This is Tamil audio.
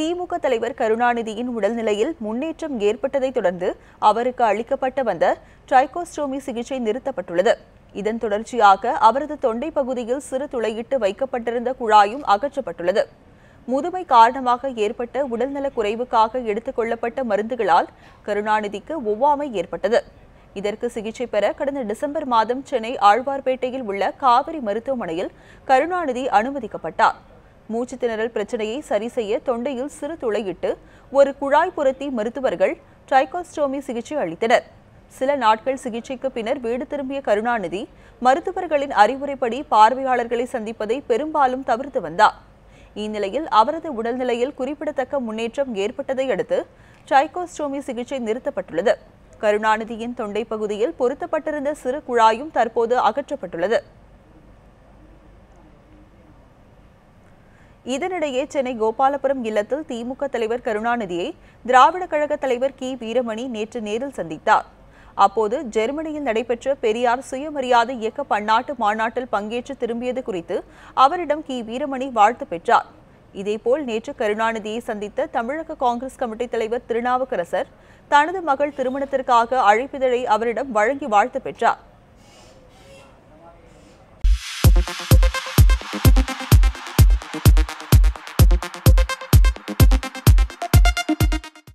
திமுக தலைவர் கருணாநிதியின் உடல்நிலையில் முன்னேற்றம் ஏற்பட்டதைத் தொடர்ந்து அவருக்கு அளிக்கப்பட்ட வந்த ட்ரைகோஸ்டோமி சிகிச்சை நிறுத்தப்பட்டுள்ளது. இதன் தொடர்ச்சியாக அவரது தொண்டை பகுதியில் சிறு துளையிட்டு வைக்கப்பட்டிருந்த குழாயும் அகற்றப்பட்டுள்ளது. முதுமை காரணமாக ஏற்பட்ட உடல்நலக் குறைவுக்காக எடுத்துக் கொள்ளப்பட்ட மருந்துகளால் கருணாநிதிக்கு ஒவ்வாமை ஏற்பட்டது. இதற்கு சிகிச்சை பெற கடந்த டிசம்பர் மாதம் சென்னை ஆழ்வார்பேட்டையில் உள்ள காவிரி மருத்துவமனையில் கருணாநிதி அனுமதிக்கப்பட்டார். மூச்சு திணறல் பிரச்சனையை சரி செய்ய தொண்டையில் சிறு துளையிட்டு ஒரு குழாய் பொருத்தி மருத்துவர்கள் ட்ரைகோஸ்டோமி சிகிச்சை அளித்தனர். சில நாட்கள் சிகிச்சைக்கு பின்னர் வீடு திரும்பிய கருணாநிதி மருத்துவர்களின் அறிவுரைப்படி பார்வையாளர்களை சந்திப்பதை பெரும்பாலும் தவிர்த்து வந்தார். இந்நிலையில் அவரது உடல்நிலையில் குறிப்பிடத்தக்க முன்னேற்றம் ஏற்பட்டதை அடுத்து ட்ரைகோஸ்டோமி சிகிச்சை நிறுத்தப்பட்டுள்ளது. கருணாநிதியின் தொண்டை பகுதியில் பொருத்தப்பட்டிருந்த சிறு குழாயும் தற்போது அகற்றப்பட்டுள்ளது. இதனிடையே சென்னை கோபாலபுரம் இல்லத்தில் திமுக தலைவர் கருணாநிதியை திராவிட கழக தலைவர் கி. வீரமணி நேற்று நேரில் சந்தித்தார். அப்போது ஜெர்மனியில் நடைபெற்ற பெரியார் சுயமரியாதை இயக்க பன்னாட்டு மாநாட்டில் பங்கேற்று திரும்பியது குறித்து அவரிடம் கி. வீரமணி வாழ்த்து பெற்றார். இதேபோல் நேற்று கருணாநிதியை சந்தித்த தமிழக காங்கிரஸ் கமிட்டி தலைவர் திருநாவுக்கரசர் தனது மகள் திருமணத்திற்காக அழைப்பிதழை அவரிடம் வழங்கி வாழ்த்து பெற்றார்.